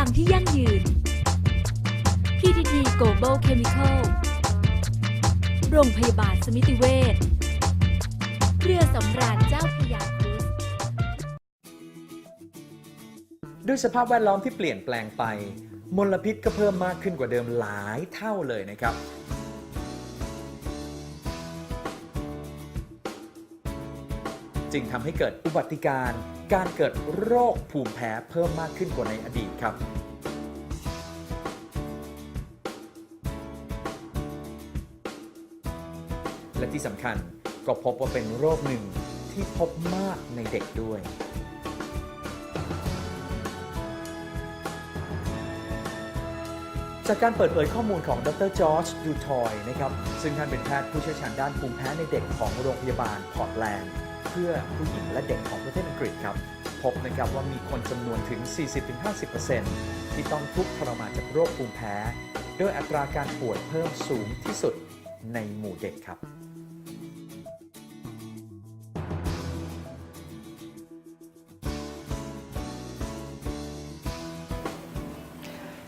ทพลังที่ยั่งยืน PTT Global Chemical โรงพยาบาลสมิติเวชเรือสำราญเจ้าพระยาครุซด้วยสภาพแวดล้อมที่เปลี่ยนแปลงไป มลพิษก็เพิ่มมากขึ้นกว่าเดิมหลายเท่าเลยนะครับ จึงทำให้เกิดอุบัติการ์การเกิดโรคภูมิแพ้เพิ่มมากขึ้นกว่าในอดีตครับ และที่สำคัญก็พบว่าเป็นโรคหนึ่งที่พบมากในเด็กด้วยจากการเปิดเผยข้อมูลของดรจอร์จดูทอยนะครับ ซึ่งท่านเป็นแพทย์ผู้เชี่ยวชาญด้านภูมิแพ้ในเด็กของโรงพยาบาลพอร์ตแลนด์ เพื่อผู้หญิงและเด็กของประเทศอังกฤษครับ พบนะครับว่ามีคนจำนวนถึง 40-50%ที่ต้องทุกข์ทรมานจากโรคภูมิแพ้โดยอัตราการป่วยเพิ่มสูงที่สุดในหมู่เด็กครับ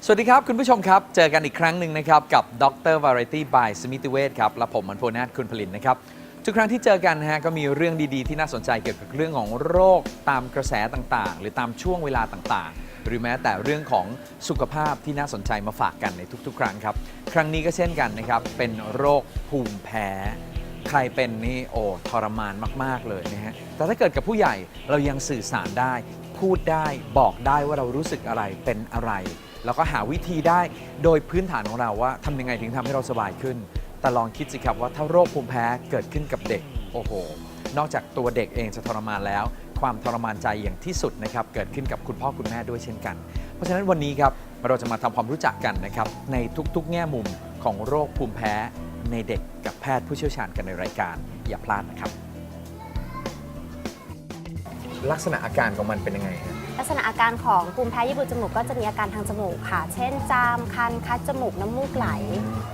สวัสดีครับ คุณผู้ชมครับ เจอกันอีกครั้งหนึ่งนะครับ กับดร Variety by สมิติเวชครับ และผมมันโพนาทคุณผลินนะครับ ทุกครั้งที่เจอกันนะฮะก็มีเรื่องดีๆ ที่น่าสนใจเกี่ยวกับเรื่องของโรคตามกระแสต่างๆ หรือตามช่วงเวลาต่างๆ หรือแม้แต่เรื่องของสุขภาพที่น่าสนใจมาฝากกันในทุกๆ ครั้งครับ ครั้งนี้ก็เช่นกันนะครับ เป็นโรคภูมิแพ้ ใครเป็นนี่โอ้ทรมานมากๆเลยนะฮะแต่ถ้าเกิดกับผู้ใหญ่เรายังสื่อสารได้ พูดได้บอกได้ว่าเรารู้สึกอะไรเป็นอะไร แล้วก็หาวิธีได้โดยพื้นฐานของเราว่าทำยังไงถึงทำให้เราสบายขึ้น แต่ลองคิดสิครับว่าถ้าโรคภูมิแพ้เกิดขึ้นกับเด็ก โอ้โห นอกจากตัวเด็กเองจะทรมานแล้ว ความทรมานใจอย่างที่สุดนะครับ เกิดขึ้นกับคุณพ่อคุณแม่ด้วยเช่นกัน เพราะฉะนั้นวันนี้ครับเราจะมาทำความรู้จักกันนะครับ ในทุกๆ แง่มุมของโรคภูมิแพ้ในเด็กกับแพทย์ผู้เชี่ยวชาญกันในรายการ อย่าพลาดนะครับ ลักษณะอาการของมันเป็นยังไงฮะลักษณะอาการของภูมิแพ้ยี่บุจมูกก็จะมีอาการทางจมูกค่ะ เช่น จาม คัน คัดจมูก น้ำมูกไหล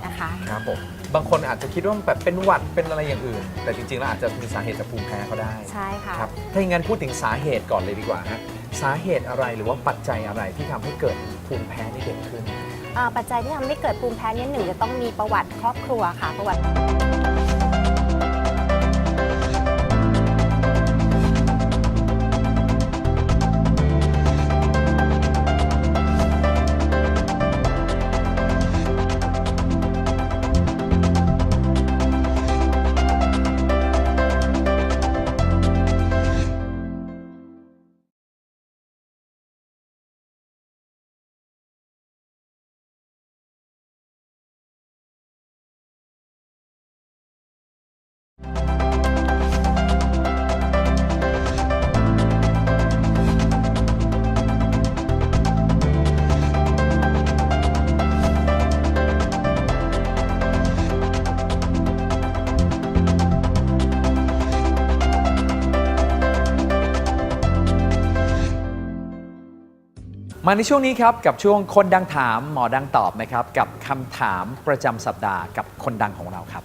นะคะ ผม บางคนอาจจะคิดว่ามันแบบเป็นหวัดเป็นอะไรอย่างอื่น แต่จริงๆแล้วอาจจะมีสาเหตุจากภูมิแพ้ก็ได้ใช่ค่ะ ครับถ้าอย่างนั้นพูดถึงสาเหตุก่อนเลยดีกว่าฮะสาเหตุอะไรหรือว่าปัจจัยอะไรที่ทำให้เกิดภูมิแพ้ในเด็กขึ้น อ่าปัจจัยที่ทำให้เกิดภูมิแพ้เนี่ยหนึ่งจะต้องมีประวัติครอบครัวค่ะประวัติ มาในช่วงนี้ครับกับช่วงคนดังถามหมอดังตอบนะครับกับคำถามประจำสัปดาห์กับคนดังของเราครับ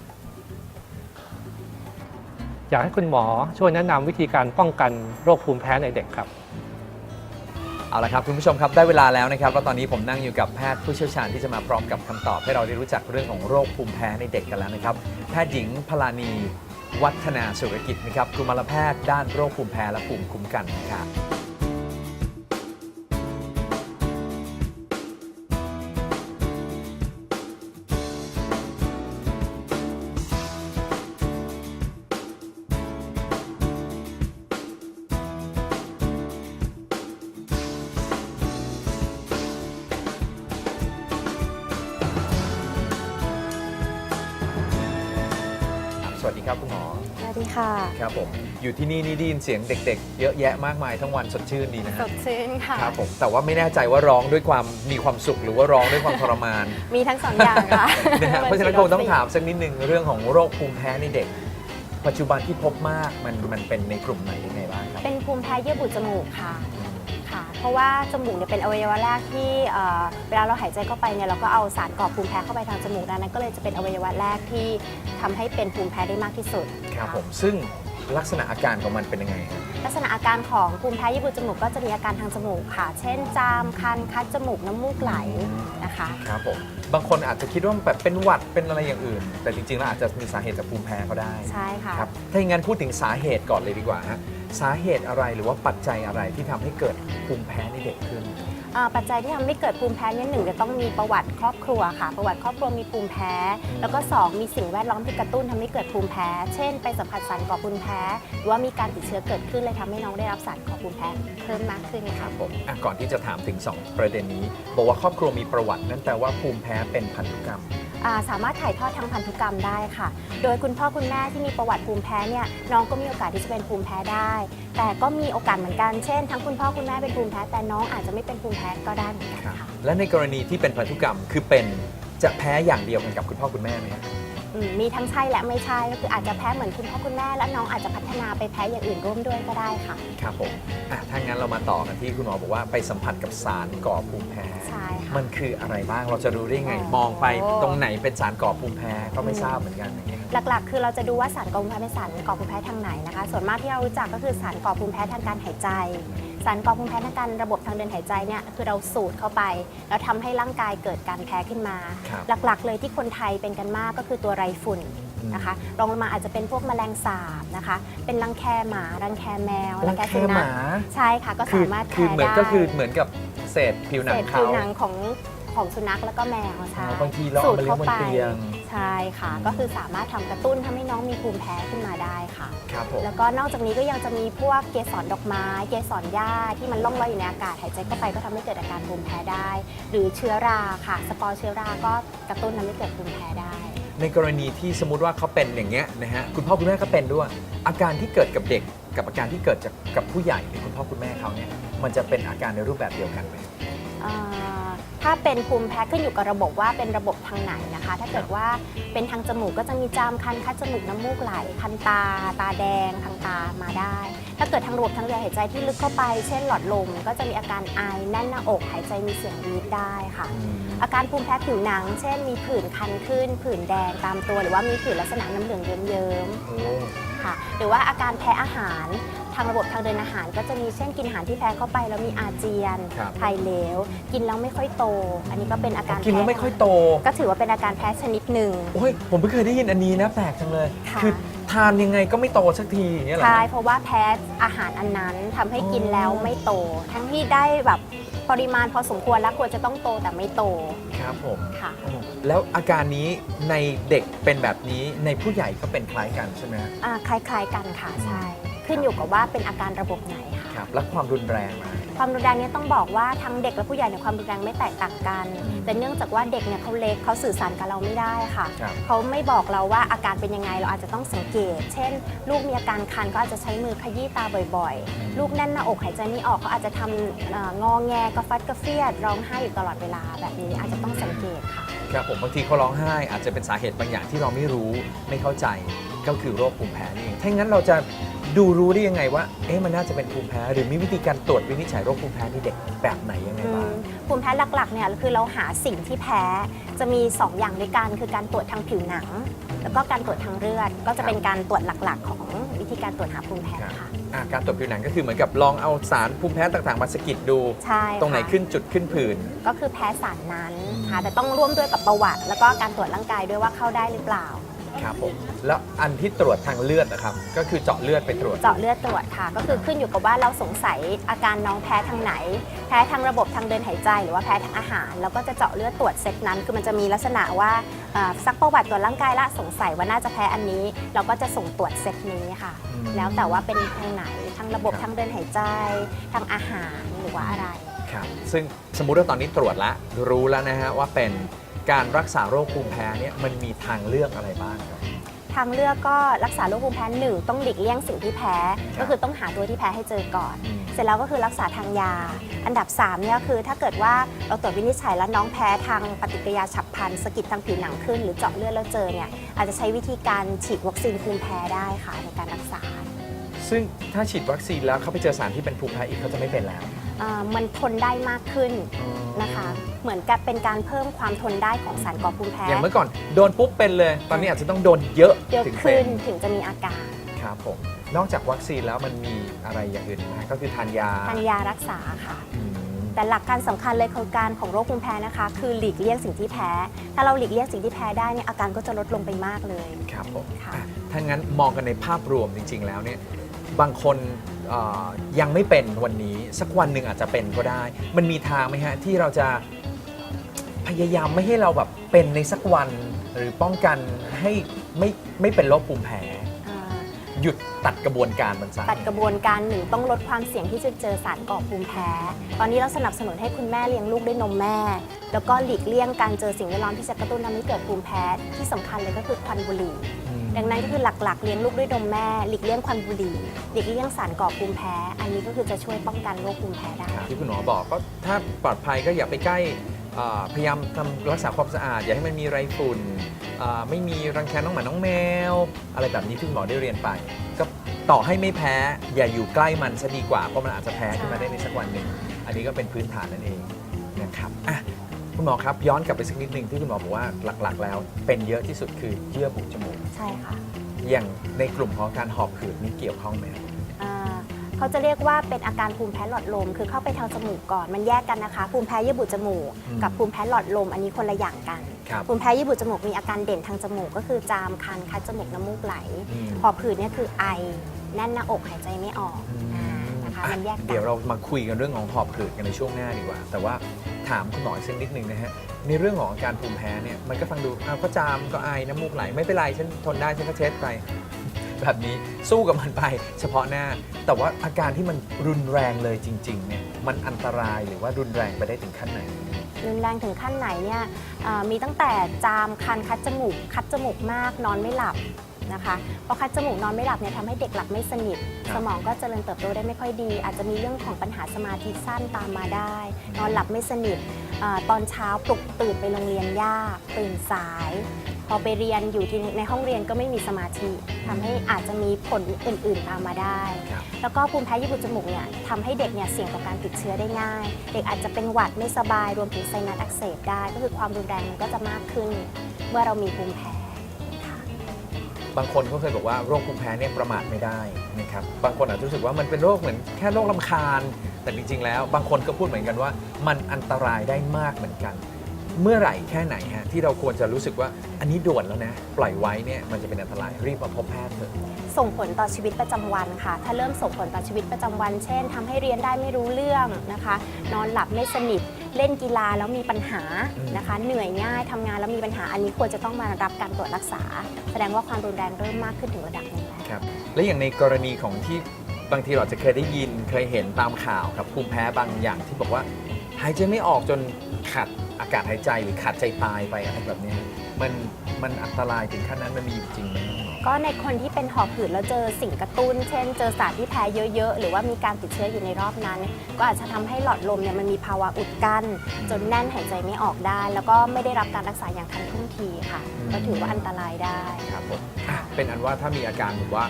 อยากให้คุณหมอช่วยแนะนำวิธีการป้องกันโรคภูมิแพ้ในเด็กครับ เอาละครับคุณผู้ชมครับได้เวลาแล้วนะครับแล้วตอนนี้ผมนั่งอยู่กับแพทย์ผู้เชี่ยวชาญที่จะมาพร้อมกับคำตอบ ให้เราได้รู้จักเรื่องของโรคภูมิแพ้ในเด็กกันแล้วนะครับแพทย์หญิงพลานี วัฒนาสุรกิจนะครับกุมารแพทย์ด้านโรคภูมิแพ้และภูมิคุ้มกันนะครับ อยู่ที่นี่นี่ได้ยินเสียงเด็ก ๆ เยอะแยะมากมายทั้งวันสดชื่นดีนะสฮะดชื่นค่ะ ครับผมแต่ว่าไม่แน่ใจว่าร้องด้วยความมีความสุขหรือว่าร้องด้วยความทรมาน มีทั้งสองอย่างค่ะนะฮะเพราะฉะนั้นคงต้องถามสักนิดนึงเรื่องของโรคภูมิแพ้ในเด็ก ปัจจุบันที่พบมากมันมันเป็นในกลุ่มไหนยังไงบ้างครับเป็นภูมิแพ้เยื่อบุจมูกค่ะ ค่ะ เพราะว่าจมูกเนี่ยเป็นอวัยวะแรกที่เอ่อเวลาเราหายใจเข้าไปเนี่ยเราก็เอาสารก่อภูมิแพ้เข้าไปทางจมูกดังนั้นก็เลยจะเป็นอวัยวะแรกที่ทำให้เป็นภูมิแพ้ได้มากที่สุดครับผมซึ่ง ลักษณะอาการของมันเป็นยังไงฮะลักษณะอาการของภูมิแพ้ยี่บุจมูกก็จะมีอาการทางจมูกค่ะ เช่น จามคันคัดจมูกน้ำมูกไหลนะคะ ครับผม บางคนอาจจะคิดว่าแบบเป็นหวัดเป็นอะไรอย่างอื่น แต่จริงๆแล้วอาจจะมีสาเหตุจากภูมิแพ้ก็ได้ ใช่ค่ะ ครับ ถ้าอย่างนั้นพูดถึงสาเหตุก่อนเลยดีกว่าฮะ สาเหตุอะไรหรือว่าปัจจัยอะไรที่ทำให้เกิดภูมิแพ้ในเด็กขึ้น อ่าปัจจัยที่ทำให้เกิดภูมิแพ้เนี่ยหนึ่งจะต้องมีประวัติครอบครัวค่ะ ประวัติครอบครัวมีภูมิแพ้ แล้วก็สองมีสิ่งแวดล้อมที่กระตุ้นทำให้เกิดภูมิแพ้ เช่น ไปสัมผัสสารก่อภูมิแพ้ หรือว่ามีการติดเชื้อเกิดขึ้นเลยทำให้น้องได้รับสารก่อภูมิแพ้เพิ่มมากขึ้นคค่ะรับผมอะก่อนที่จะถามถึง 2 ประเด็นนี้ บอกว่าครอบครัวมีประวัตินั่นแปลว่าภูมิแพ้เป็นพันธุกรรมอ่า สามารถถ่ายทอดทางพันธุกรรมได้ค่ะ โดยคุณพ่อคุณแม่ที่มีประวัติภูมิแพ้เนี่ยน้องก็มีโอกาสที่จะเป็นภูมิแพ้ได้ แต่ก็มีโอกาสเหมือนกัน เช่น ทั้งคุณพ่อคุณแม่เป็นภูมิแพ้ แต่น้องอาจจะไม่เป็นภูมิแพ้ก็ได้เหมือนกันค่ะ และในกรณีที่เป็นพันธุกรรมคือเป็นจะแพ้อย่างเดียวกันกับคุณพ่อคุณแม่ไหมฮะ อืมมีทั้งใช่และไม่ใช่ก็คืออาจจะแพ้เหมือนคุณพ่อคุณแม่และน้องอาจจะพัฒนาไปแพ้อย่างอื่นร่วมด้วยก็ได้ค่ะ ครับผมอะถ้างั้นเรามาต่อกันที่คุณหมอบอกว่าไปสัมผัสกับสารก่อภูมิแพ้ ใช่ค่ะ มันคืออะไรบ้างเราจะรู้ได้ไงอ๋อมองไปตรงไหนเป็นสารก่อภูมิแพ้ก็ไม่ทราบเหมือนกันอย่างเงี้ยครับหลักๆ คือเราจะดูว่าสารก่อภูมิแพ้เป็นสารก่อภูมิแพ้ทางไหนนะคะ ส่วนมากที่เรารู้จักก็คือสารก่อภูมิแพ้ทางการหายใจ สารก่อภูมิแพ้ทางการระบบทางเดินหายใจเนี่ยคือเราสูดเข้าไป แล้วทำให้ร่างกายเกิดการแพ้ขึ้นมา ครับ หลักๆ เลยที่คนไทยเป็นกันมากก็คือตัวไรฝุ่นนะคะรองลงมาอาจจะเป็นพวกแมลงสาบนะคะ เป็นรังแคหมารังแคแมวรังแคสุหนัมาขใช่ค่ะก็คือสามารถคือแพ้เหมือนได้ก็คือเหมือนกับเศษผิวหนัเศงษเขา ผิวหนังของ ของสุนัขแล้วก็แมวใช่บางทีเราเอามาเลี้ยงบนเตียง ใช่ค่ะ ก็คือสามารถทำกระตุ้นทำให้น้องมีภูมิแพ้ขึ้นมาได้ค่ะ ครับผม แล้วก็นอกจากนี้ก็ยังจะมีพวกเกสรดอกไม้ เกสรหญ้าที่มันล่องลอยอยู่ในอากาศหายใจเข้าไปก็ทำให้เกิดอาการภูมิแพ้ได้ หรือเชื้อราค่ะ สปอร์เชื้อราก็กระตุ้นทำให้เกิดภูมิแพ้ได้ ในกรณีที่สมมติว่าเขาเป็นอย่างเงี้ยนะฮะคุณพ่อคุณแม่ก็เป็นด้วย อาการที่เกิดกับเด็ก กับอาการที่เกิดจากกับผู้ใหญ่หรือคุณพ่อคุณแม่เขาเนี่ยมันจะเป็นอาการในรูปแบบเดียวกันไหมอ่า ถ้าเป็นภูมิแพ้ขึ้นอยู่กับระบบว่าเป็นระบบทางไหนนะคะ ถ้าเกิดว่าเป็นทางจมูกก็จะมีจามคันคัดจมูกน้ำมูกไหลคันตา ตาแดงทางตามาได้ ถ้าเกิดทางระบบทางเดินหายใจที่ลึกเข้าไป เช่นหลอดลมก็จะมีอาการไอแน่นหน้าอกหายใจมีเสียงวีดได้ค่ะ อาการภูมิแพ้ผิวหนัง เช่น มีผื่นคันขึ้น ผื่นแดงตามตัว หรือว่ามีผื่นลักษณะน้ำเหลืองเยิ้มโอ้ๆค่ะหรือว่าอาการแพ้อาหาร ทางระบบทางเดินอาหาร ก็จะมีเช่นกินอาหารที่แพ้เข้าไปแล้วมีอาเจียนครับ ถ่ายเหลว กินแล้วไม่ค่อยโต อันนี้ก็เป็นอาการกินแล้วไม่ค่อยโต ก็ถือว่าเป็นอาการแพ้ชนิดหนึ่ง โอ้ย ผมเพิ่งเคยได้ยินอันนี้นะแปลกจังเลย ค่ะอทานยังไงก็ไม่โตสักทีอย่างเงี้ยเหรอ ใช่ฮะเพราะว่าแพ้อาหารอันนั้นทำให้กินอ๋อแล้วไม่โต ทั้งที่ได้แบบปริมาณพอสมควรแล้วควรจะต้องโตแต่ไม่โตครับผม ค่ะโอ้แล้วอาการนี้ในเด็กเป็นแบบนี้ในผู้ใหญ่ก็เป็นคล้ายกันใช่ไหมฮะ อ่าคล้ายๆกันค่ะ ใช่ ขึ้นอยู่กับว่าเป็นอาการระบบไหนค่ะครับแล้วความรุนแรงนะ ความรุนแรงเนี้ต้องบอกว่าทั้งเด็กและผู้ใหญ่ในยความรุนแรงไม่แตกต่างกัน อืมแต่เนื่องจากว่าเด็กเนี่ยเขาเล็กเขาสื่อสารกับเราไม่ได้ค่ะ ครับ เขาไม่บอกเราว่าอาการเป็นยังไงเราอาจจะต้องสังเกต เช่น ลูกมีอาการคันก็อาจจะใช้มือขยี้ตาบ่อยอืมๆลูกแน่นหน้าอกหายใจไม่ออกเขาอาจจะทำเอ่องอแงกระฟัดกระเฟียดร้องไห้อยู่ตลอดเวลาแบบนี้อาจจะต้องสังเกตค่ะ ครับผมบางทีเขาร้องไห้ อาจจะเป็นสาเหตุบางอย่างที่เราไม่รู้ไม่เข้าใจก็คือโรคภูมิแพ้นี่เองถ้างั้นเราจะดูรู้ได้ยังไงว่า เอ๊ะมันน่าจะเป็นภูมิแพ้ หรือมีวิธีการตรวจวินิจฉัยโรคภูมิแพ้ในเด็กแบบไหนยังไงอืบ้างมภูมิแพ้หลักๆเนี่ยคือเราหาสิ่งที่แพ้จะมี 2 อย่างด้วยกันคือการตรวจทางผิวหนัง แล้วก็การตรวจทางเลือด ก็จะเป็นการตรวจหลักๆ ของวิธีการตรวจหาภูมิแพ้ค่ะอะการตรวจผิวหนังก็คือเหมือนกับลองเอาสารภูมิแพ้ต่างๆ มาสะกิดดู ใช่ตรงไหนค่ะขึ้นจุดขึ้นผื่น ก็คือแพ้สารนั้นอืมค่ะ แต่ต้องร่วมด้วยกับประวัติ แล้วก็การตรวจร่างกายด้วยว่าเข้าได้หรือเปล่า ครับผมแล้วอันที่ตรวจทางเลือดนะครับก็คือเจาะเลือดไปตรวจ เจาะเลือดตรวจค่ะ ก็คือขึ้นอยู่กับว่าเราสงสัยอาการน้องแพ้ทางไหน แพ้ทางระบบทางเดินหายใจ หรือว่าแพ้ทางอาหาร แล้วก็จะเจาะเลือดตรวจเซตนั้น คือมันจะมีลักษณะว่าเอ่อซักประวัติตรวจร่างกายละสงสัยว่าน่าจะแพ้อันนี้ เราก็จะส่งตรวจเซตนี้ค่ะ อืม แล้วแต่ว่าเป็นทางไหนทางระบบครับทางเดินหายใจทางอาหารหรือว่าอะไร ครับซึ่งสมมุติว่าตอนนี้ตรวจแล้วรู้แล้วนะฮะว่าเป็นการรักษาโรคภูมิแพ้เนี่ยมันมีทางเลือกอะไรบ้างครับ ทางเลือกก็รักษาโรคภูมิแพ้หนึ่งต้องหลีกเลี่ยงสิ่งที่แพ้ครับก็คือต้องหาตัวที่แพ้ให้เจอก่อน อืม เสร็จแล้วก็คือรักษาทางยา อันดับ3เนี่ยคือถ้าเกิดว่าเราตรวจวินิจฉัยแล้วน้องแพ้ทางปฏิกิริยาฉับพลันสะกิดทางผิวหนังขึ้น หรือเจาะเลือดแล้วเจอเนี่ยอาจจะใช้วิธีการฉีดวัคซีนภูมิแพ้ได้ค่ะในการรักษา ซึ่งถ้าฉีดวัคซีนแล้วเขาไปเจอสารที่เป็นภูมิแพ้อีกเขาจะไม่เป็นแล้วเอ่อมันทนได้มากขึ้นนะคะ เหมือนกับเป็นการเพิ่มความทนได้ของสารก่อภูมิแพ้อย่างเมื่อก่อนโดนปุ๊บเป็นเลย ตอนนี้อาจจะต้องโดนเยอะเยอะถึงเป็ขึ้นนถึงจะมีอาการ ครับผมนอกจากวัคซีนแล้วมันมีอะไรอย่างอื่นอีกไหมก็คือทานยาทานยารักษาค่ะ อืม แต่หลักการสำคัญเลยคือการของโรคภูมิแพ้นะคะ คือหลีกเลี่ยงสิ่งที่แพ้ ถ้าเราหลีกเลี่ยงสิ่งที่แพ้ได้เนี่ยอาการก็จะลดลงไปมากเลย ครับผมค่ะ อะถ้างั้นมองกันในภาพรวมจริง ๆ แล้วเนี่ย บางคนเอ่อยังไม่เป็นวันนี้สักวันหนึ่งอาจจะเป็นก็ได้ มันมีทางไหมฮะที่เราจะพยายามไม่ให้เราแบบเป็นในสักวัน หรือป้องกันให้ไม่ไม่เป็นโรคภูมิแพ้อ่าหยุดตัดกระบวนการมันซะ ตัดกระบวนการหนึ่งต้องลดความเสี่ยงที่จะเจอสารก่อภูมิแพ้ ตอนนี้เราสนับสนุนให้คุณแม่เลี้ยงลูกด้วยนมแม่ แล้วก็หลีกเลี่ยงการเจอสิ่งแวดล้อมที่จะกระตุ้นทำให้เกิดภูมิแพ้ ที่สำคัญเลยก็คือควันบุหรี่อืม ดังนั้นก็คือหลักๆ เลี้ยงลูกด้วยนมแม่ หลีกเลี่ยงควันบุหรี่หลีกเลี่ยงสารก่อภูมิแพ้ อันนี้ก็คือจะช่วยป้องกันโรคภูมิแพ้ได้ ที่คุณหมอบอกก็ถ้าปลอดภัยก็อย่าไปใกล้อ่อพยายามทำรักษาความสะอาด อย่าให้มันมีไรฝุ่นอ่อไม่มีรังแคน้องหมาน้องแมว อะไรแบบนี้ที่คุณหมอได้เรียนไป ก็ต่อให้ไม่แพ้ อย่าอยู่ใกล้มันซะดีกว่าเพราะมันอาจจะแพ้ขึ้นมาได้ในสักวันหนึ่งอันนี้ก็เป็นพื้นฐานนั่นเองนะครับอะ คุณหมอครับย้อนกลับไปสักนิดหนึ่งที่คุณหมอบอกว่าหลักๆ แล้ว เป็นเยอะที่สุดคือเยื่อบุจมูกใช่ค่ะอย่างในกลุ่มของการหอบหืดนี่เกี่ยวข้องไหมครับอ่าเขาจะเรียกว่าเป็นอาการภูมิแพ้หลอดลม คือเข้าไปทางจมูกก่อนมันแยกกันนะคะ ภูมิแพ้เยื่อบุจมูกกับภูมิแพ้หลอดลม อันนี้คนละอย่างกัน ครับ ภูมิแพ้เยื่อบุจมูกมีอาการเด่นทางจมูก ก็คือจามคันคัดจมูกน้ำมูกไหลอืม หอบหืดเนี่ยคือไอแน่นหน้าอกหายใจไม่ออกอ่า นะคะ มันแยกกัเดี๋ยนวเรามาคุยกันเรื่องของหอบหืดกันในช่วงหน้าดีกว่า แต่ว่าถามคุณหมออีกสักนิดนึงนะฮะในเรื่องของอาการภูมิแพ้เนี่ยมันก็ฟังดูอ้าวก็จามก็ไอน้ำมูกไหลไม่เป็นไรฉันทนได้ฉันก็เช็ดไป แบบนี้สู้กับมันไป เฉพาะหน้า แต่ว่าอาการที่มันรุนแรงเลยจริงๆเนี่ยมันอันตรายหรือว่ารุนแรงไปได้ถึงขั้นไหน รุนแรงถึงขั้นไหนเนี่ยเอ่อมีตั้งแต่จามคันคัดจมูก คัดจมูกมาก นอนไม่หลับ นะคะเพราะคัดจมูกนอนไม่หลับเนี่ยทำให้เด็กหลับไม่สนิทครับสมองก็เจริญเติบโตได้ไม่ค่อยดี อาจจะมีเรื่องของปัญหาสมาธิสั้นตามมาได้ นอนหลับไม่สนิทอาตอนเช้าปลุกตื่นไปโรงเรียนยากตื่นสาย พอไปเรียนอยู่ที่ในห้องเรียนก็ไม่มีสมาธิทำให้อาจจะมีผลอื่น ๆ ตามมาได้ครับแล้วก็ภูมิแพ้ยี่บุจมูกเนี่ยทำให้เด็กเนี่ยเสี่ยงต่อการติดเชื้อได้ง่าย เด็กอาจจะเป็นหวัดไม่สบายรวมถึงไซนัสอักเสบได้ ก็คือความรุนแรงมันก็จะมากขึ้น เมื่อเรามีภูมิแพ้ค่ะ บางคนก็เคยบอกว่าโรคภูมิแพ้เนี่ยประมาทไม่ได้นะครับบางคนอาจจะรู้สึกว่ามันเป็นโรคเหมือนแค่โรคลำคาญ แต่จริง ๆ แล้ว บางคนก็พูดเหมือนกันว่า มันอันตรายได้มากเหมือนกัน เมื่อไหร่แค่ไหนฮะที่เราควรจะรู้สึกว่าอันนี้ด่วนแล้วนะปล่อยไว้เนี่ยมันจะเป็นอันตรายรีบมาพบแพทย์เถอะ ส่งผลต่อชีวิตประจำวันค่ะ ถ้าเริ่มส่งผลต่อชีวิตประจำวัน เช่นทำให้เรียนได้ไม่รู้เรื่องนะคะ นอนหลับไม่สนิท เล่นกีฬาแล้วมีปัญหาอืมนะคะ เหนื่อยง่ายทำงานแล้วมีปัญหาอันนี้ควรจะต้องมารับการตรวจรักษา แสดงว่าความรุนแรงเริ่มมากขึ้นถึงระดับหนึงแล้วครับและอย่างในกรณีของที่บางทีเราอาจจะเคยได้ยินเคยเห็นตามข่าวครับภูมิแพ้บางอย่างที่บอกว่า หายใจไม่ออกจนขาดอากาศหายใจหรือขาดใจตายไปอะไรแบบเนี้ยมันมันอันตรายถึงขั้นนั้นมันมีอยู่จริงไหมน้องหมอ ก็ในคนที่เป็นหอบหืดแล้วเจอสิ่งกระตุ้น เช่น เจอสารที่แพ้เยอะๆ หรือว่ามีการติดเชื้ออยู่ในรอบนั้น ก็อาจจะทำให้หลอดลมเนี่ยมันมีภาวะอุดกั้น จนแน่นหายใจไม่ออกได้ แล้วก็ไม่ได้รับการรักษาอย่างทันท่วงทีค่ะ ก็ถือว่าอันตรายได้ครับผมเป็นอันว่าถ้ามีอาการแบบว่า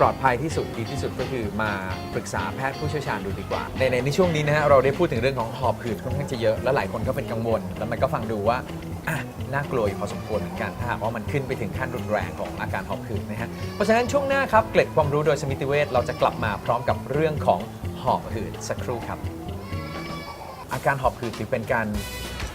ปลอดภัยที่สุดดีที่สุดก็คือมาปรึกษาแพทย์ผู้เชี่ยวชาญดูดีกว่าในในในช่วงนี้นะฮะเราได้พูดถึงเรื่องของหอบหืดค่อนข้างจะเยอะ และหลายคนก็เป็นกังวล แล้วมันก็ฟังดูว่า อะน่ากลัวอยู่พอสมควรเหมือนกันถ้าหากว่ามันขึ้นไปถึงขั้นรุนแรงของอาการหอบหืดนะฮะเพราะฉะนั้นช่วงหน้าครับเกล็ดความรู้โดยสมิติเวชเราจะกลับมาพร้อมกับเรื่องของหอบหืดสักครู่ครับ อาการหอบหืดถือเป็นการ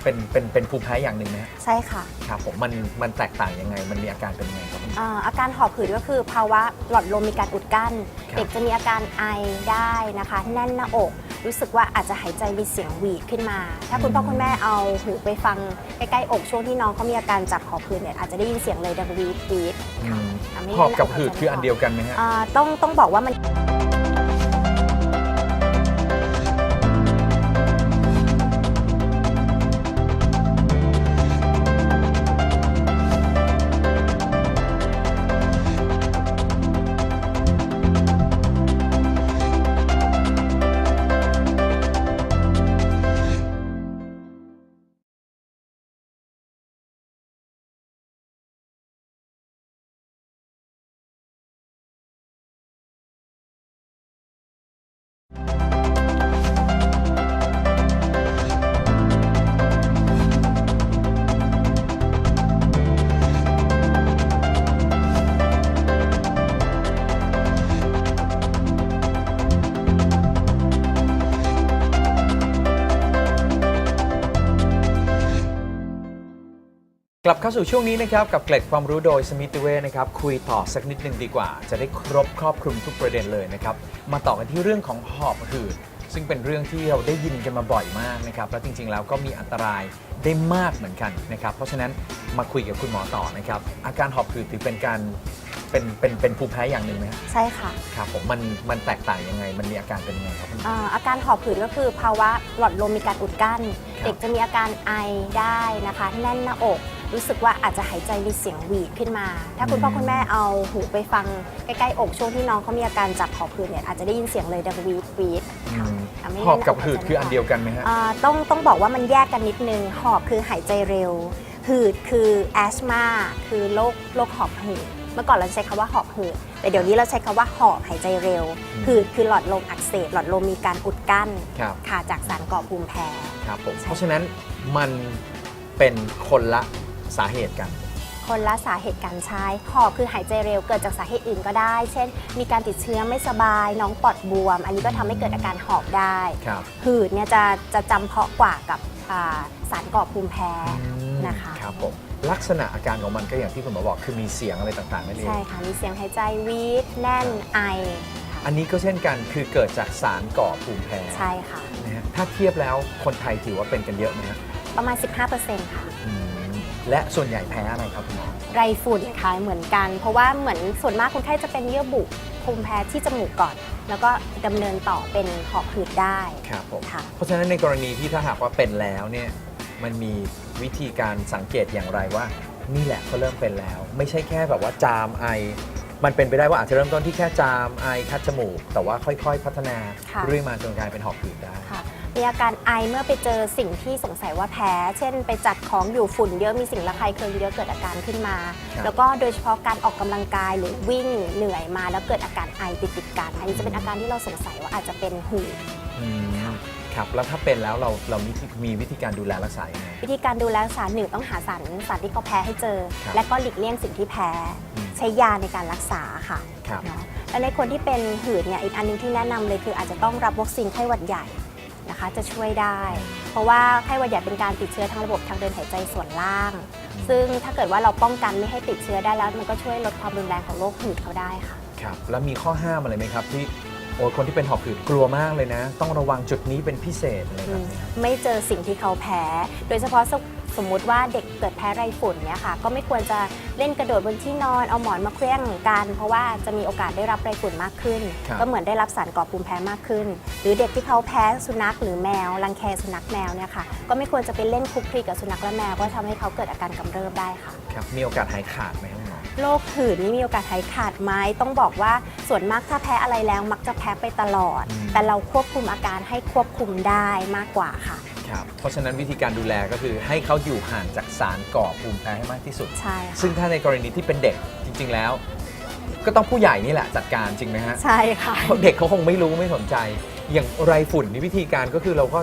เป็นเป็นเป็นภูมิแพ้อย่างหนึ่งนะฮะใช่ค่ะครับผมมันมันแตกต่างยังไง มันมีอาการเป็นยังไงครับอ่าอาการหอบหืดก็คือภาวะหลอดลมมีการอุดกั้นครับเด็กจะมีอาการไอได้นะคะ แน่นหน้าอก รู้สึกว่าอาจจะหายใจมีเสียงหวีดขึ้นมา ถ้าคุณพ่อคุณแม่เอาหูไปฟังใกล้ๆอกช่วงที่น้องเขามีอาการจากหอบหืดเนี่ยอาจจะได้ยินเสียงเลยดังวีดวีดอืมทำให้หอบกับแน่นหืดคืออันเดียวกันไหมฮะ อ่าต้องต้องบอกว่ามัน ลับเข้าสู่ช่วงนี้นะครับกับเกล็ดความรู้โดยสมิติเวชนะครับคุยต่อสักนิดหนึ่งดีกว่า จะได้ครบครอบคลุมทุกประเด็นเลยนะครับมาต่อกันที่เรื่องของหอบหืดซึ่งเป็นเรื่องที่เราได้ยินกันมาบ่อยมากนะครับและจริงๆแล้วก็มีอันตรายได้มากเหมือนกันนะครับเพราะฉะนั้นมาคุยกับคุณหมอต่อนะครับอาการหอบหืดถือเป็นการเป็นเป็นเป็นภูมิแพ้อย่างหนึ่งไหมครับใช่ค่ะครับผมมันมันแตกต่างยังไง มันมีอาการเป็นยังไงครับคุณหมอ อ่าอาการหอบหืดก็คือภาวะหลอดลมมีการอุดกั้น ครับ เด็กจะมีอาการไอได้นะคะ แน่นหน้าอก รู้สึกว่าอาจจะหายใจมีเสียงหวีดขึ้นมา ถ้าคุณพ่อคุณแม่เอาหูไปฟังใกล้ๆอกช่วงที่น้องเขามีอาการจากหอบหืดเนี่ยอาจจะได้ยินเสียงเลยดังวีดวีดอืมทำให้หอบกับแน่นหน้าอกหืดคืออันเดียวกันไหมฮะอ่าต้องต้องบอกว่ามันแยกกันนิดนึงหอบคือหายใจเร็ว หืดคือแอสมาคือโรคโรคหอบหืดเมื่อก่อนเราใช้คำว่าหอบหืด แต่เดี๋ยวนี้เราใช้คำว่าหอบหายใจเร็วอืมหืดคือหลอดลมอักเสบ หลอดลมมีการอุดกั้นครับค่ะจากสารก่อภูมิแพ้ครับผมใช่เพราะฉะนั้นมันเป็นคนละ สาเหตุกัน คนละสาเหตุการใช้หอบคือหายใจเร็วเกิดจากสาเหตุอื่นก็ได้ เช่น มีการติดเชื้อไม่สบาย น้องปอดบวม อันนี้ก็ทำให้เกิดอาการหอบได้ ครับ หืดเนี่ยจะจะจำเพาะกว่ากับอ่าสารก่อภูมิแพ้นะคะ ครับผมลักษณะอาการของมันก็อย่างที่คุณหมอบอกคือมีเสียงอะไรต่างๆนั่นเอง ใช่ค่ะ มีเสียงหายใจวีดแน่นไอค่ะอันนี้ก็เช่นกันคือเกิดจากสารก่อภูมิแพ้ใช่ค่ะ นะฮะถ้าเทียบแล้วคนไทยถือว่าเป็นกันเยอะไหมฮะประมาณ 15%ค่ะอืม และส่วนใหญ่แพ้อะไรครับคุณหมอไรฝุ่นค่ะเหมือนกัน เพราะว่าเหมือนส่วนมากคนไข้จะเป็นเยื่อบุภูมิแพ้ที่จมูกก่อน แล้วก็ดำเนินต่อเป็นหอบหืดได้ ครับผมค่ะ เพราะฉะนั้นในกรณีที่ถ้าหากว่าเป็นแล้วเนี่ยมันมีวิธีการสังเกตอย่างไรว่า นี่แหละเขาเริ่มเป็นแล้ว ไม่ใช่แค่แบบว่าจามไอ มันเป็นไปได้ว่าอาจจะเริ่มต้นที่แค่จามไอคัดจมูก แต่ว่าค่อยๆ พัฒนาค่ะ เรื่อยมาจนกลายเป็นหอบหืดได้ ค่ะ มีอาการไอเมื่อไปเจอสิ่งที่สงสัยว่าแพ้ เช่น ไปจัดของอยู่ฝุ่นเยอะมีสิ่งระคายเคืองเยอะเกิดอาการขึ้นมาครับแล้วก็โดยเฉพาะการออกกำลังกายหรือวิ่งเหนื่อยมา แล้วเกิดอาการไอติดติดๆกันอันนี้จะเป็นอาการที่เราสงสัยว่าอาจจะเป็นหืดอืมครับแล้วถ้าเป็นแล้วเราเรามีมีวิธีการดูแลรักษายังไงวิธีการดูแลรักษาหนึ่งต้องหาสารสารที่เขาแพ้ให้เจอครับและก็หลีกเลี่ยงสิ่งที่แพ้อืมใช้ยาในการรักษาค่ะครับเนาะและในคนที่เป็นหืดเนี่ยอีกอันหนึงที่แนะนำเลยคืออาจจะต้องรับวัคซีนไข้หวัดใหญ่ นะคะจะช่วยได้ เพราะว่าไข้หวัดใหญ่เป็นการติดเชื้อทางระบบทางเดินหายใจส่วนล่าง ซึ่งถ้าเกิดว่าเราป้องกันไม่ให้ติดเชื้อได้แล้ว มันก็ช่วยลดความรุนแรงของโรคหืดเขาได้ค่ะ ครับ แล้วมีข้อห้ามอะไรไหมครับที่ โอ้ยคนที่เป็นหอบหืดกลัวมากเลยนะ ต้องระวังจุดนี้เป็นพิเศษอะไรแบบนี้ครับไม่เจอสิ่งที่เขาแพ้ โดยเฉพาะสสมมุติว่าเด็กเกิดแพ้ไรฝุ่นเนี่ยค่ะ ก็ไม่ควรจะเล่นกระโดดบนที่นอน เอาหมอนมาเคลื่องกัน เพราะว่าจะมีโอกาสได้รับไรฝุ่นมากขึ้นครับก็เหมือนได้รับสารก่อภูมิแพ้มากขึ้น หรือเด็กที่เขาแพ้สุนัขหรือแมว รังแคสุนัขแมวเนี่ยค่ะ ก็ไม่ควรจะไปเล่นคลุกคลีกับสุนัขและแมว ก็ทำให้เขาเกิดอาการกำเริบได้ค่ะ ครับ มีโอกาสหายขาดไหมครับคุณหมอ โรคหืดนี่มีโอกาสหายขาดไหมต้องบอกว่าส่วนมากถ้าแพ้อะไรแล้วมักจะแพ้ไปตลอด อืม แต่เราควบคุมอาการให้ควบคุมได้มากกว่าค่ะ ครับเพราะฉะนั้นวิธีการดูแลก็คือให้เขาอยู่ห่างจากสารก่อภูมิแพ้ให้มากที่สุด ใช่ค่ะซึ่งถ้าในกรณีที่เป็นเด็กจริง ๆแล้ว ก็ต้องผู้ใหญ่นี่แหละจัดการจริงไหมฮะ ใช่ค่ะ เพราะเด็กเขาคงไม่รู้ไม่สนใจ อย่างไรฝุ่นนี่วิธีการก็คือเราก็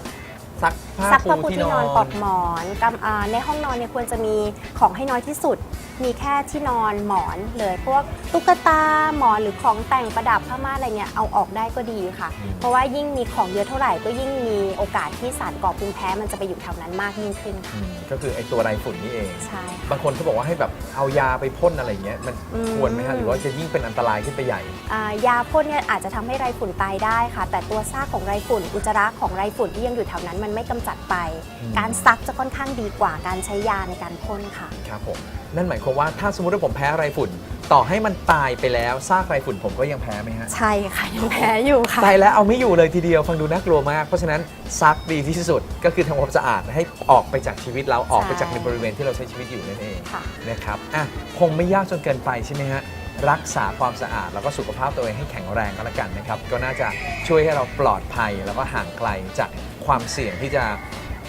ซักผ้าซักผ้าปูปูที่ที่นนออนน ปลอกหมอนกำอ่าในห้องนอนเนี่ยควรจะมีของให้น้อยที่สุด มีแค่ที่นอนหมอนเลยพวกตุ๊กตาหมอนหรือของแต่งประดับผ้าม่านอะไรเนี่ยเอาออกได้ก็ดีค่ะอืมเพราะว่ายิ่งมีของเยอะเท่าไหร่ก็ยิ่งมีโอกาสที่สารก่อภูมิแพ้มันจะไปอยู่แถวนั้นมากยิ่งขึ้นค่ะอืมก็คือไอตัวไรฝุ่นนี่เอง ใช่ค่ะ บางคนเขาบอกว่าให้แบบเอายาไปพ่นอะไรเงี้ยมันอืม ควรไหมฮะหรือว่าจะยิ่งเป็นอันตรายขึ้นไปใหญ่ อ่ายาพ่นเนี่ยอาจจะทำให้ไรฝุ่นตายได้ค่ะ แต่ตัวซากของไรฝุ่น อุจจาระของไรฝุ่นที่ยังอยู่แถวนั้นมันไม่กำจัดไป อืม การซักจะค่อนข้างดีกว่าการใช้ยาในการพ่นค่ะ ครับผมนั่นหมายความว่าถ้าสมมติว่าผมแพ้ไรฝุ่น ต่อให้มันตายไปแล้วซากไรฝุ่นผมก็ยังแพ้ไหมฮะใช่ค่ะยังแพ้อยู่ค่ะ ตายแล้วเอาไม่อยู่เลยทีเดียวฟังดูน่ากลัวมาก เพราะฉะนั้นซักดีที่สุดก็คือทำความสะอาดให้ออกไปจากชีวิตเราออกไปจากในบริเวณที่เราใช้ชีวิตอยู่นั่นเองค่ะ นะครับอะคงไม่ยากจนเกินไปใช่ไหมฮะรักษาความสะอาดแล้วก็สุขภาพตัวเองให้แข็งแรงก็แล้วกันนะครับก็น่าจะช่วยให้เราปลอดภัยแล้วก็ห่างไกลจากความเสี่ยงที่จะ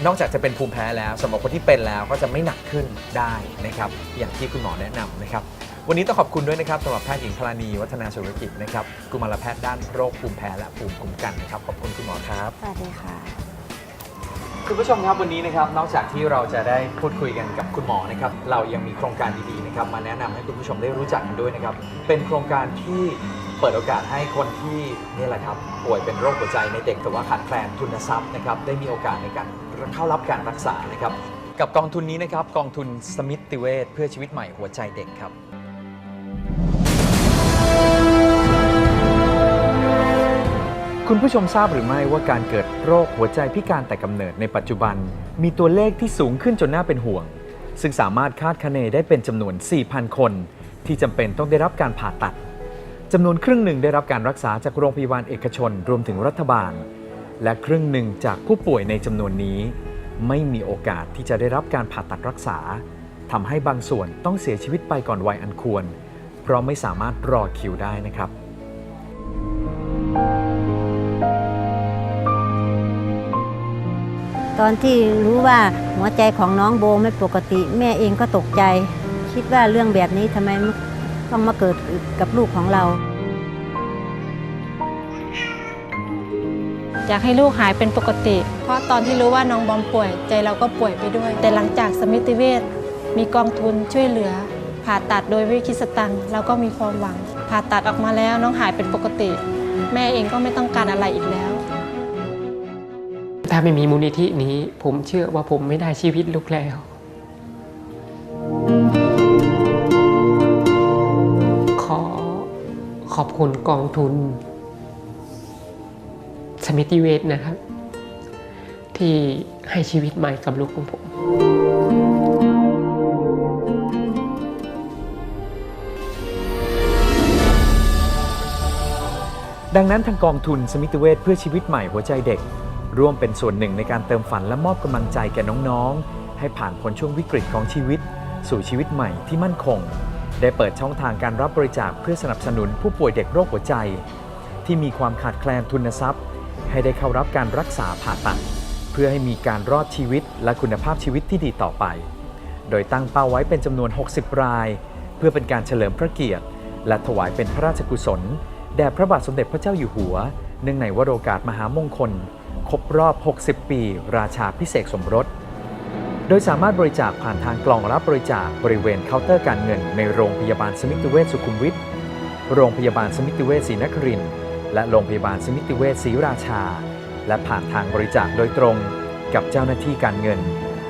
นอกจากจะเป็นภูมิแพ้แล้วสำหรับคนที่เป็นแล้วก็จะไม่หนักขึ้นได้นะครับอย่างที่คุณหมอแนะนำนะครับวันนี้ต้องขอบคุณด้วยนะครับสำหรับแพทย์หญิงพลานีวัฒนาสุรกิจนะครับกุมารแพทย์ด้านโรคภูมิแพ้และภูมิคุ้มกันนะครับขอบคุณคุณหมอครับสวัสดีค่ะคุณผู้ชมครับวันนี้นะครับนอกจากที่เราจะได้พูดคุยกันกับคุณหมอนะครับเรายังมีโครงการดีๆนะครับมาแนะนำให้คุณผู้ชมได้รู้จักกันด้วยนะครับเป็นโครงการที่เปิดโอกาสให้คนที่นี่แหละครับป่วยเป็นโรคหัวใจในเด็กแต่ว่าขาดแคลนทุนทรัพย์นะครับได้มีโอกาสในการ เข้ารับการรักษานะครับ กับกองทุนนี้นะครับกองทุนสมิติเวชเพื่อชีวิตใหม่หัวใจเด็กครับคุณผู้ชมทราบหรือไม่ว่าการเกิดโรคหัวใจพิการแต่กำเนิดในปัจจุบัน มีตัวเลขที่สูงขึ้นจนน่าเป็นห่วง ซึ่งสามารถคาดคะเนได้เป็นจำนวน 4,000 คน ที่จำเป็นต้องได้รับการผ่าตัดจำนวนครึ่งหนึ่งได้รับการรักษาจากโรงพยาบาลเอกชน รวมถึงรัฐบาล และครึ่งหนึ่งจากผู้ป่วยในจำนวนนี้ ไม่มีโอกาสที่จะได้รับการผ่าตัดรักษาทำให้บางส่วนต้องเสียชีวิตไปก่อนวัยอันควร เพราะไม่สามารถรอคิวได้นะครับตอนที่รู้ว่าหัวใจของน้องโบไม่ปกติ แม่เองก็ตกใจ คิดว่าเรื่องแบบนี้ทำไมต้องมาเกิดกับลูกของเรา อยากให้ลูกหายเป็นปกติ เพราะตอนที่รู้ว่าน้องบอมป่วย ใจเราก็ป่วยไปด้วย แต่หลังจากสมิติเวชมีกองทุนช่วยเหลือ ผ่าตัดโดยไม่คิสตังเราก็มีความหวัง ผ่าตัดออกมาแล้วน้องหายเป็นปกติ แม่เองก็ไม่ต้องการอะไรอีกแล้ว ถ้าไม่มีมูลนิธินี้ ผมเชื่อว่าผมไม่ได้ชีวิตลูกแล้ว ขอขอบคุณกองทุน มิติเวชนะครับ ที่ให้ชีวิตใหม่กับลูกของผมดังนั้นทางกองทุนสมิติเวชเพื่อชีวิตใหม่หัวใจเด็ก ร่วมเป็นส่วนหนึ่งในการเติมฝันและมอบกำลังใจแก่น้องๆ ให้ผ่านพ้นช่วงวิกฤตของชีวิต สู่ชีวิตใหม่ที่มั่นคง ได้เปิดช่องทางการรับบริจาคเพื่อสนับสนุนผู้ป่วยเด็กโรคหัวใจ ที่มีความขาดแคลนทุนทรัพย์ ให้ได้เข้ารับการรักษาผ่าตัด เพื่อให้มีการรอดชีวิตและคุณภาพชีวิตที่ดีต่อไป โดยตั้งเป้าไว้เป็นจำนวน 60 ราย เพื่อเป็นการเฉลิมพระเกียรติ และถวายเป็นพระราชกุศล แด่พระบาทสมเด็จพระเจ้าอยู่หัว เนื่องในวโรกาสมหามงคล ครบรอบ 60 ปี ราชาพิเศษสมรสโดยสามารถบริจาคผ่านทางกล่องรับบริจาคบริเวณเคาน์เตอร์การเงิน ในโรงพยาบาลสมิติเวชสุขุมวิท โรงพยาบาลสมิติเวชศรีนครินทร์ และโรงพยาบาลสมิติเวชศรีราชา และผ่านทางบริจาคโดยตรงกับเจ้าหน้าที่การเงิน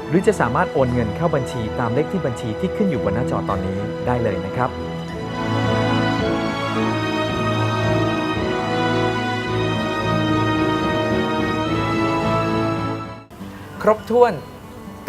หรือจะสามารถโอนเงินเข้าบัญชีตามเลขที่บัญชีที่ขึ้นอยู่บนหน้าจอตอนนี้ได้เลยนะครับครบถ้วน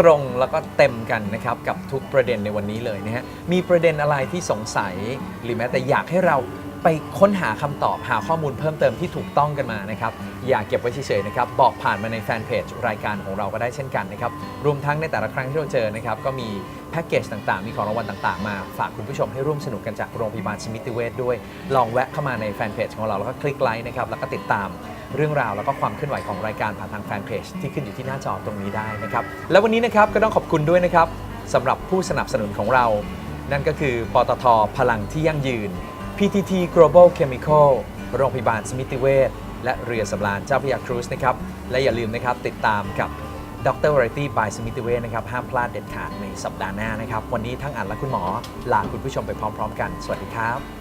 ตรงแล้วก็เต็มกันนะครับกับทุกประเด็นในวันนี้เลยนะฮะมีประเด็นอะไรที่สงสัย หรือแม้แต่อยากให้เรา ไปค้นหาคำตอบหาข้อมูลเพิ่มเติมที่ถูกต้องกันมานะครับอย่าเก็บไว้เฉยๆนะครับบอกผ่านมาในแฟนเพจรายการของเราก็ได้เช่นกันนะครับรวมทั้งในแต่ละครั้งที่เราเจอนะครับก็มีแพ็กเกจต่างๆ มีของรางวัลต่างๆ มาฝากคุณผู้ชมให้ร่วมสนุกกันจากโรงพยาบาลสมิติเวชด้วย ลองแวะเข้ามาในแฟนเพจของเราแล้วก็คลิกไลค์นะครับแล้วก็ติดตามเรื่องราวแล้วก็ความเคลื่อนไหวของรายการผ่านทางแฟนเพจที่ขึ้นอยู่ที่หน้าจอตรงนี้ได้นะครับและวันนี้นะครับก็ต้องขอบคุณด้วยนะครับสำหรับผู้สนับสนุนของเรา นั่นก็คือปตทพลังที่ยั่งยืน PTT Global Chemical โรงพยาบาลสมิติเวชและเรือสำราญเจ้าพระยาครูซนะครับ และอย่าลืมนะครับ ติดตามกับดรวาริตี้บายสมิติเวชนะครับ ห้ามพลาดเด็ดขาดในสัปดาห์หน้านะครับ วันนี้ทั้งอันและคุณหมอ ลาคุณผู้ชมไปพร้อม ๆ กัน สวัสดีครับ